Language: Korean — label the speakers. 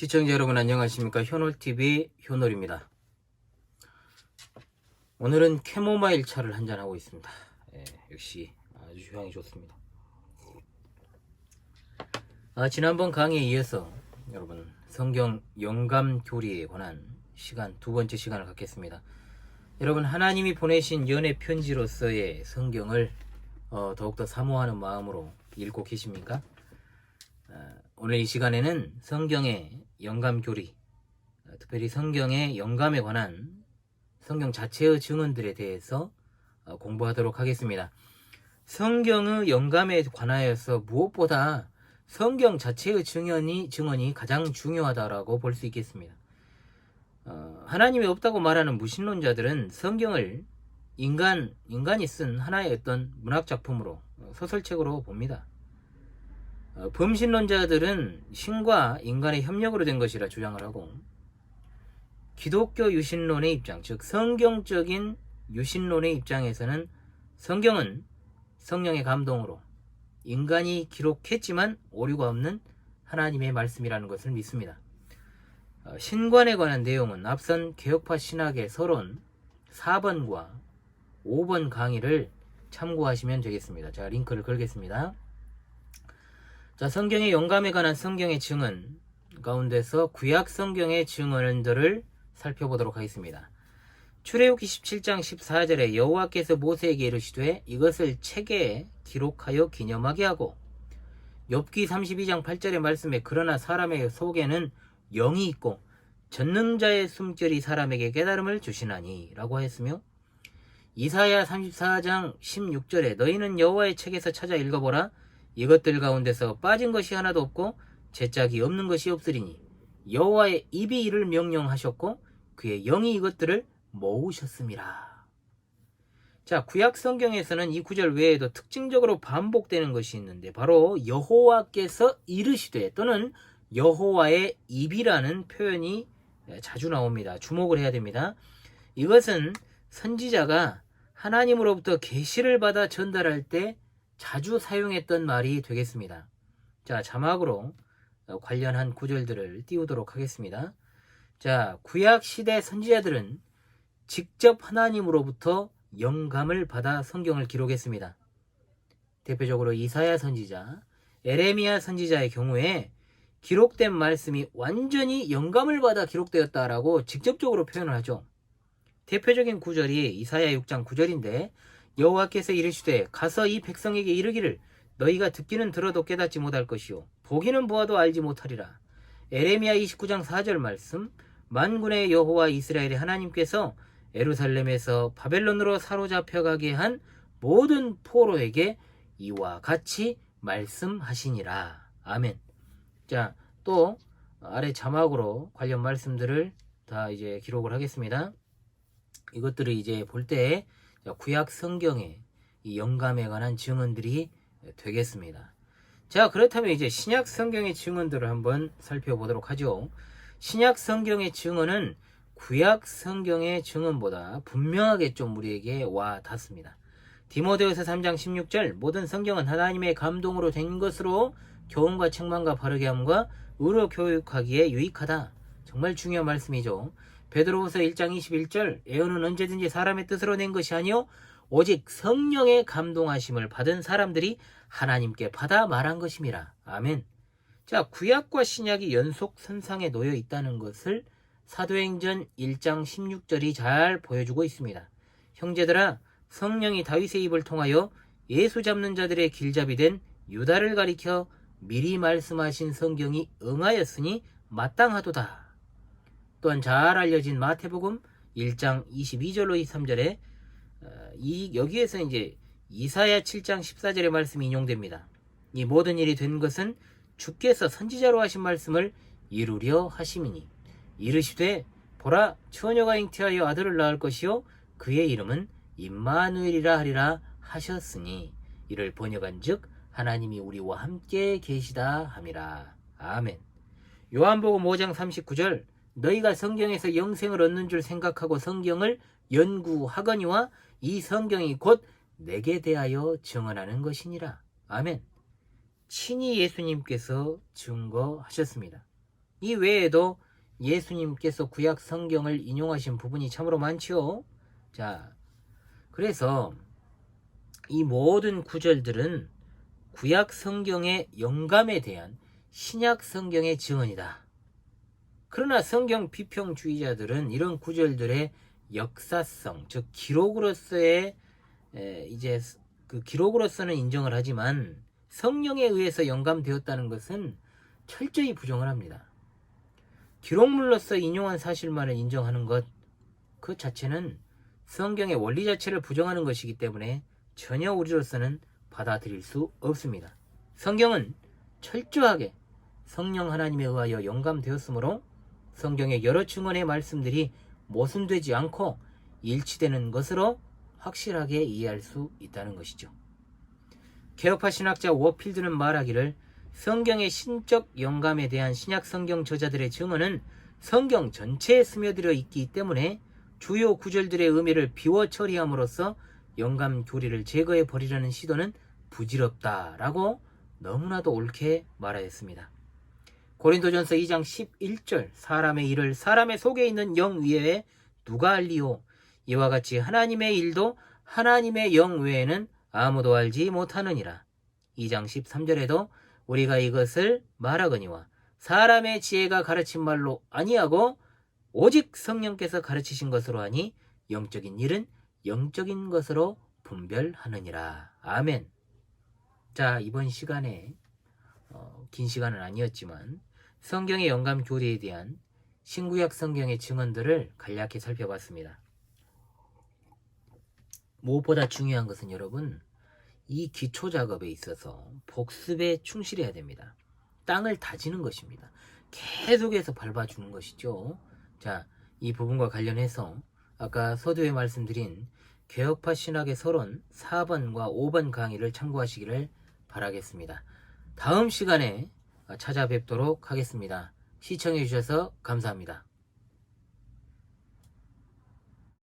Speaker 1: 시청자 여러분 안녕하십니까? 현올TV 현올입니다. 오늘은 캐모마일 차를 한잔하고 있습니다. 예, 역시 아주 향이 좋습니다. 아, 지난번 강의에 이어서 여러분 성경 영감 교리에 관한 시간 두 번째 시간을 갖겠습니다. 여러분 하나님이 보내신 연애 편지로서의 성경을 어, 더욱더 사모하는 마음으로 읽고 계십니까? 아, 오늘 이 시간에는 성경의 영감 교리, 어, 특별히 성경의 영감에 관한 성경 자체의 증언들에 대해서 어, 공부하도록 하겠습니다. 성경의 영감에 관하여서 무엇보다 성경 자체의 증언이, 증언이 가장 중요하다라고 볼 수 있겠습니다. 어, 하나님이 없다고 말하는 무신론자들은 성경을 인간, 인간이 쓴 하나의 어떤 문학 작품으로, 어, 소설책으로 봅니다. 어, 범신론자들은 신과 인간의 협력으로 된 것이라 주장을 하고 기독교 유신론의 입장, 즉 성경적인 유신론의 입장에서는 성경은 성령의 감동으로 인간이 기록했지만 오류가 없는 하나님의 말씀이라는 것을 믿습니다. 어, 신관에 관한 내용은 앞선 개혁파 신학의 서론 4번과 5번 강의를 참고하시면 되겠습니다. 제가 링크를 걸겠습니다. 자, 성경의 영감에 관한 성경의 증언 가운데서 구약 성경의 증언들을 살펴보도록 하겠습니다. 출애굽기 17장 14절에 여호와께서 모세에게 이르시되 이것을 책에 기록하여 기념하게 하고 욥기 32장 8절의 말씀에 그러나 사람의 속에는 영이 있고 전능자의 숨결이 사람에게 깨달음을 주시나니 라고 했으며 이사야 34장 16절에 너희는 여호와의 책에서 찾아 읽어보라 이것들 가운데서 빠진 것이 하나도 없고 제 짝이 없는 것이 없으리니 여호와의 입이 이를 명령하셨고 그의 영이 이것들을 모으셨습니다. 자, 구약 성경에서는 이 구절 외에도 특징적으로 반복되는 것이 있는데 바로 여호와께서 이르시되 또는 여호와의 입이라는 표현이 자주 나옵니다. 주목을 해야 됩니다. 이것은 선지자가 하나님으로부터 계시를 받아 전달할 때 자주 사용했던 말이 되겠습니다. 자, 자막으로 관련한 구절들을 띄우도록 하겠습니다. 자, 구약 시대 선지자들은 직접 하나님으로부터 영감을 받아 성경을 기록했습니다. 대표적으로 이사야 선지자, 에레미야 선지자의 경우에 기록된 말씀이 완전히 영감을 받아 기록되었다라고 직접적으로 표현을 하죠. 대표적인 구절이 이사야 6장 9절인데 여호와께서 이르시되 가서 이 백성에게 이르기를 너희가 듣기는 들어도 깨닫지 못할 것이요 보기는 보아도 알지 못하리라. 에레미야 29장 4절 말씀 만군의 여호와 이스라엘의 하나님께서 에루살렘에서 바벨론으로 사로잡혀 가게 한 모든 포로에게 이와 같이 말씀하시니라. 아멘. 자, 또 아래 자막으로 관련 말씀들을 다 이제 기록을 하겠습니다. 이것들을 이제 볼때 구약 성경의 이 영감에 관한 증언들이 되겠습니다. 자, 그렇다면 이제 신약 성경의 증언들을 한번 살펴보도록 하죠. 신약 성경의 증언은 구약 성경의 증언보다 분명하게 좀 우리에게 와 닿습니다. 디모데후서 3장 16절 모든 성경은 하나님의 감동으로 된 것으로 교훈과 책망과 바르게 함과 의로 교육하기에 유익하다. 정말 중요한 말씀이죠. 베드로후서 1장 21절 예언은 언제든지 사람의 뜻으로 낸 것이 아니요 오직 성령의 감동하심을 받은 사람들이 하나님께 받아 말한 것임이라. 아멘. 자, 구약과 신약이 연속 선상에 놓여 있다는 것을 사도행전 1장 16절이 잘 보여주고 있습니다. 형제들아, 성령이 다윗의 입을 통하여 예수 잡는 자들의 길잡이 된 유다를 가리켜 미리 말씀하신 성경이 응하였으니 마땅하도다. 또한 잘 알려진 마태복음 1장 22절로 23절에 어, 이 여기에서 이제 이사야 7장 14절의 말씀이 인용됩니다. 이 모든 일이 된 것은 주께서 선지자로 하신 말씀을 이루려 하심이니 이르시되 보라 처녀가 잉태하여 아들을 낳을 것이요 그의 이름은 임마누엘이라 하리라 하셨으니 이를 번역한즉 하나님이 우리와 함께 계시다 함이라 아멘. 요한복음 5장 39절 너희가 성경에서 영생을 얻는 줄 생각하고 성경을 연구하거니와 이 성경이 곧 내게 대하여 증언하는 것이니라. 아멘. 친히 예수님께서 증거하셨습니다. 이 외에도 예수님께서 구약 성경을 인용하신 부분이 참으로 많지요. 자, 그래서 이 모든 구절들은 구약 성경의 영감에 대한 신약 성경의 증언이다. 그러나 성경 비평주의자들은 이런 구절들의 역사성, 즉 기록으로서의 에, 이제 그 기록으로서는 인정을 하지만 성령에 의해서 영감되었다는 것은 철저히 부정을 합니다. 기록물로서 인용한 사실만을 인정하는 것 그 자체는 성경의 원리 자체를 부정하는 것이기 때문에 전혀 우리로서는 받아들일 수 없습니다. 성경은 철저하게 성령 하나님에 의하여 영감되었으므로 성경의 여러 증언의 말씀들이 모순되지 않고 일치되는 것으로 확실하게 이해할 수 있다는 것이죠. 개혁파 신학자 워필드는 말하기를 성경의 신적 영감에 대한 신약 성경 저자들의 증언은 성경 전체에 스며들어 있기 때문에 주요 구절들의 의미를 비워 처리함으로써 영감 교리를 제거해 버리려는 시도는 부질없다라고 너무나도 옳게 말하였습니다. 고린도전서 2장 11절 사람의 일을 사람의 속에 있는 영 위에 누가 알리오 이와 같이 하나님의 일도 하나님의 영 외에는 아무도 알지 못하느니라. 2장 13절에도 우리가 이것을 말하거니와 사람의 지혜가 가르친 말로 아니하고 오직 성령께서 가르치신 것으로 하니 영적인 일은 영적인 것으로 분별하느니라. 아멘. 자, 이번 시간에 어, 긴 시간은 아니었지만 성경의 영감 교리에 대한 신구약 성경의 증언들을 간략히 살펴봤습니다. 무엇보다 중요한 것은 여러분 이 기초 작업에 있어서 복습에 충실해야 됩니다. 땅을 다지는 것입니다. 계속해서 밟아주는 것이죠. 자, 이 부분과 관련해서 아까 서두에 말씀드린 개혁파 신학의 서론 4번과 5번 강의를 참고하시기를 바라겠습니다. 다음 시간에 찾아뵙도록 하겠습니다. 시청해 주셔서 감사합니다.